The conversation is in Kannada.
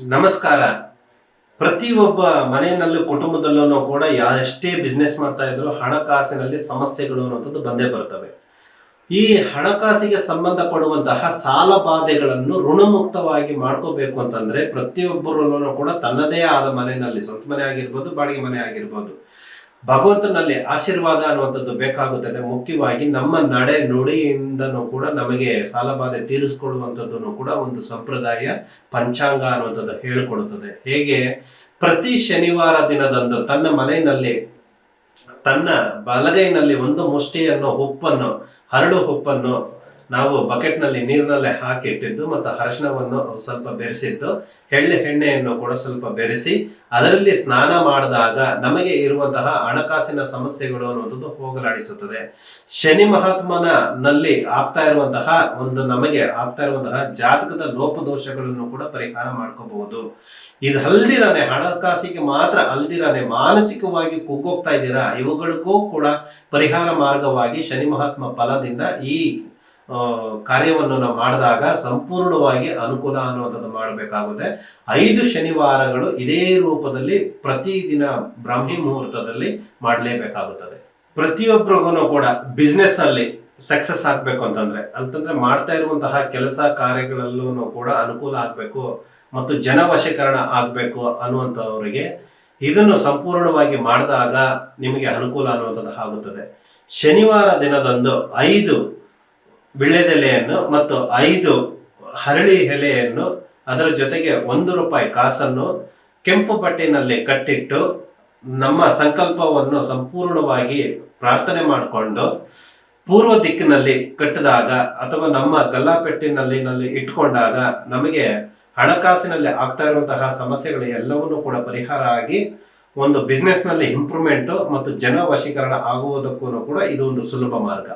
ನಮಸ್ಕಾರ. ಪ್ರತಿಯೊಬ್ಬ ಮನೆಯಲ್ಲೂ ಕುಟುಂಬದಲ್ಲೂ ಕೂಡ ಯಾರೆಷ್ಟೇ ಬಿಸ್ನೆಸ್ ಮಾಡ್ತಾ ಇದ್ರು ಹಣಕಾಸಿನಲ್ಲಿ ಸಮಸ್ಯೆಗಳು ಅನ್ನೋಂಥದ್ದು ಬಂದೇ ಬರ್ತವೆ. ಈ ಹಣಕಾಸಿಗೆ ಸಂಬಂಧಪಡುವಂತಹ ಸಾಲ ಬಾಧೆಗಳನ್ನು ಋಣಮುಕ್ತವಾಗಿ ಮಾಡ್ಕೋಬೇಕು ಅಂತಂದ್ರೆ ಪ್ರತಿಯೊಬ್ಬರೂ ಕೂಡ ತನ್ನದೇ ಆದ ಮನೆಯಲ್ಲಿ, ಸ್ವಂತ ಮನೆ ಆಗಿರ್ಬೋದು, ಬಾಡಿಗೆ ಮನೆ ಆಗಿರ್ಬೋದು. ಭಗವಂತನಲ್ಲಿ ಆಶೀರ್ವಾದ ಅನ್ನುವಂಥದ್ದು ಬೇಕಾಗುತ್ತದೆ. ಮುಖ್ಯವಾಗಿ ನಮ್ಮ ನಡೆ ನುಡಿಯಿಂದನೂ ಕೂಡ ನಮಗೆ ಸಾಲಬಾಧೆ ತೀರಿಸಿಕೊಳ್ಳುವಂಥದ್ದು ಕೂಡ ಒಂದು ಸಂಪ್ರದಾಯ, ಪಂಚಾಂಗ ಅನ್ನುವಂಥದ್ದು ಹೇಳಿಕೊಡುತ್ತದೆ. ಹೇಗೆ? ಪ್ರತಿ ಶನಿವಾರ ದಿನದಂದು ತನ್ನ ಮನೆಯಲ್ಲಿ, ತನ್ನ ಬಲಗೈನಲ್ಲಿ ಒಂದು ಮುಷ್ಟಿಯನ್ನು, ಉಪ್ಪನ್ನು, ಹರಡು ಉಪ್ಪನ್ನು ನಾವು ಬಕೆಟ್ನಲ್ಲಿ ನೀರಿನಲ್ಲೇ ಹಾಕಿ ಇಟ್ಟಿದ್ದು ಮತ್ತು ಅರಶಿನವನ್ನು ಸ್ವಲ್ಪ ಬೆರೆಸಿದ್ದು, ಎಳ್ಳು ಎಣ್ಣೆಯನ್ನು ಕೂಡ ಸ್ವಲ್ಪ ಬೆರೆಸಿ, ಅದರಲ್ಲಿ ಸ್ನಾನ ಮಾಡಿದಾಗ ನಮಗೆ ಇರುವಂತಹ ಹಣಕಾಸಿನ ಸಮಸ್ಯೆಗಳು ಅನ್ನುವಂಥದ್ದು ಹೋಗಲಾಡಿಸುತ್ತದೆ. ಶನಿ ಮಹಾತ್ಮನ ನಲ್ಲಿ ಆಗ್ತಾ ಇರುವಂತಹ ಒಂದು ನಮಗೆ ಆಗ್ತಾ ಇರುವಂತಹ ಜಾತಕದ ಲೋಪದೋಷಗಳನ್ನು ಕೂಡ ಪರಿಹಾರ ಮಾಡ್ಕೋಬಹುದು. ಇದು ಅಲ್ದಿರಾನೆ ಹಣಕಾಸಿಗೆ ಮಾತ್ರ ಅಲ್ದಿರಾನೆ ಮಾನಸಿಕವಾಗಿ ಕುಗ್ಗೋಗ್ತಾ ಇದ್ದೀರಾ, ಇವುಗಳಿಗೂ ಕೂಡ ಪರಿಹಾರ ಮಾರ್ಗವಾಗಿ ಶನಿ ಮಹಾತ್ಮ ಫಲದಿಂದ ಈ ಕಾರ್ಯವನ್ನು ನಾವು ಮಾಡಿದಾಗ ಸಂಪೂರ್ಣವಾಗಿ ಅನುಕೂಲ ಅನ್ನುವಂಥದ್ದು ಮಾಡಬೇಕಾಗುತ್ತೆ. ಐದು ಶನಿವಾರಗಳು ಇದೇ ರೂಪದಲ್ಲಿ ಪ್ರತಿದಿನ ಬ್ರಾಹ್ಮಿ ಮುಹೂರ್ತದಲ್ಲಿ ಮಾಡಲೇಬೇಕಾಗುತ್ತದೆ. ಪ್ರತಿಯೊಬ್ಬರಿಗೂ ಕೂಡ ಬಿಸ್ನೆಸ್ ಅಲ್ಲಿ ಸಕ್ಸಸ್ ಆಗ್ಬೇಕು ಅಂತಂದ್ರೆ ಅಂತಂದ್ರೆ ಮಾಡ್ತಾ ಇರುವಂತಹ ಕೆಲಸ ಕಾರ್ಯಗಳಲ್ಲೂ ಕೂಡ ಅನುಕೂಲ ಆಗಬೇಕು ಮತ್ತು ಜನವಶೀಕರಣ ಆಗಬೇಕು ಅನ್ನುವಂಥವರಿಗೆ ಇದನ್ನು ಸಂಪೂರ್ಣವಾಗಿ ಮಾಡಿದಾಗ ನಿಮಗೆ ಅನುಕೂಲ ಅನ್ನುವಂಥದ್ದು ಆಗುತ್ತದೆ. ಶನಿವಾರ ದಿನದಂದು ಐದು ವಿಳ್ಯದೆಲೆಯನ್ನು ಮತ್ತು ಐದು ಹರಳಿ ಎಲೆಯನ್ನು ಅದರ ಜೊತೆಗೆ ಒಂದು ರೂಪಾಯಿ ಕಾಸನ್ನು ಕೆಂಪು ಪಟ್ಟಿನಲ್ಲಿ ಕಟ್ಟಿಟ್ಟು ನಮ್ಮ ಸಂಕಲ್ಪವನ್ನು ಸಂಪೂರ್ಣವಾಗಿ ಪ್ರಾರ್ಥನೆ ಮಾಡಿಕೊಂಡು ಪೂರ್ವ ದಿಕ್ಕಿನಲ್ಲಿ ಕಟ್ಟಿದಾಗ ಅಥವಾ ನಮ್ಮ ಗಲ್ಲಾಪೆಟ್ಟಿನಲ್ಲಿ ನಲ್ಲಿ ಇಟ್ಕೊಂಡಾಗ ನಮಗೆ ಹಣಕಾಸಿನಲ್ಲಿ ಆಗ್ತಾ ಇರುವಂತಹ ಸಮಸ್ಯೆಗಳು ಎಲ್ಲವನ್ನೂ ಕೂಡ ಪರಿಹಾರ ಆಗಿ ಒಂದು ಬಿಸ್ನೆಸ್ನಲ್ಲಿ ಇಂಪ್ರೂವ್ಮೆಂಟು ಮತ್ತು ಜನ ವಶೀಕರಣ ಆಗುವುದಕ್ಕೂ ಕೂಡ ಇದು ಒಂದು ಸುಲಭ ಮಾರ್ಗ.